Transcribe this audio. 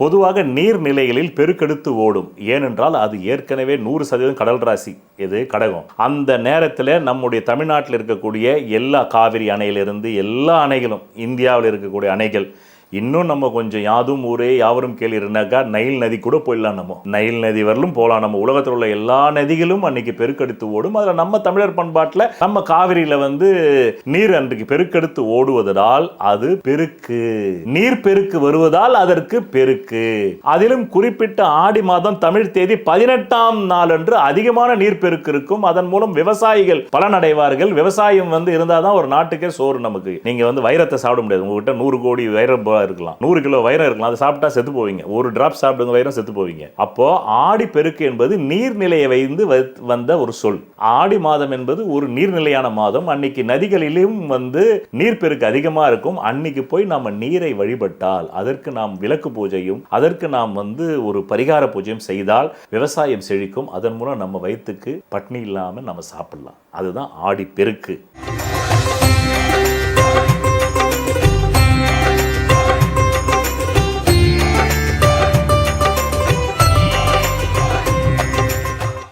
பொதுவாக நீர்நிலைகளில் பெருக்கெடுத்து ஓடும். ஏனென்றால் அது ஏற்கனவே நூறு சதவீதம் கடல் ராசி இது கடகம். அந்த நேரத்தில் நம்முடைய தமிழ்நாட்டில் இருக்கக்கூடிய எல்லா காவிரி அணையிலிருந்து எல்லா அணைகளும் இந்தியாவில் இருக்கக்கூடிய அணைகள் இன்னும் நம்ம கொஞ்சம் யாதும் ஊரே யாவரும் கேள்வி இருந்தாக்கா நைல் நதி கூட போயிடலாம் நம்ம. நைல் நதி வரலும் போகலாம் நம்ம உலகத்தில் உள்ள எல்லா நதிகளும் அன்னைக்கு பெருக்கெடுத்து ஓடும். அதில் நம்ம தமிழர் பண்பாட்டில் நம்ம காவிரியில் வந்து நீர் அன்றைக்கு பெருக்கெடுத்து ஓடுவதால் அது பெருக்கு. நீர் பெருக்கு வருவதால் அதற்கு பெருக்கு. அதிலும் குறிப்பிட்ட ஆடி மாதம் தமிழ் தேதி பதினெட்டாம் நாள் அன்று அதிகமான நீர் பெருக்கு இருக்கும். அதன் மூலம் விவசாயிகள் பலனடைவார்கள். விவசாயம் வந்து இருந்தால் தான் ஒரு நாட்டுக்கே சோறு நமக்கு. நீங்கள் வந்து வைரத்தை சாப்பிட முடியாது. உங்ககிட்ட நூறு கோடி வைரம் இருக்கலாம். நூறு கிலோ வைரம் இருக்கலாம். அதை சாப்பிட்டா செத்து போவீங்க. ஒரு டிராப் சாப்பிடுங்க வைரம் செத்து போவீங்க. அப்போ ஆடி பெருக்கு என்பது நீர்நிலையை வைந்து வந்த ஒரு சொல். ஆடி மாதம் என்பது ஒரு நீர்நிலையான மாதம். அன்னைக்கு நதிகளிலும் வந்து நீர்ப்பெருக்கு அதிகமா இருக்கும். அன்னைக்கு போய் நம்ம நீரை வழிபட்டால் அதற்கு நாம் விளக்கு பூஜையும் அதற்கு நாம் வந்து ஒரு பரிகார பூஜையும் செய்தால் விவசாயம் செழிக்கும். அதன் மூலம் நம்ம வயிற்றுக்கு பட்னி இல்லாமல் நம்ம சாப்பிடலாம். அதுதான் ஆடி பெருக்கு.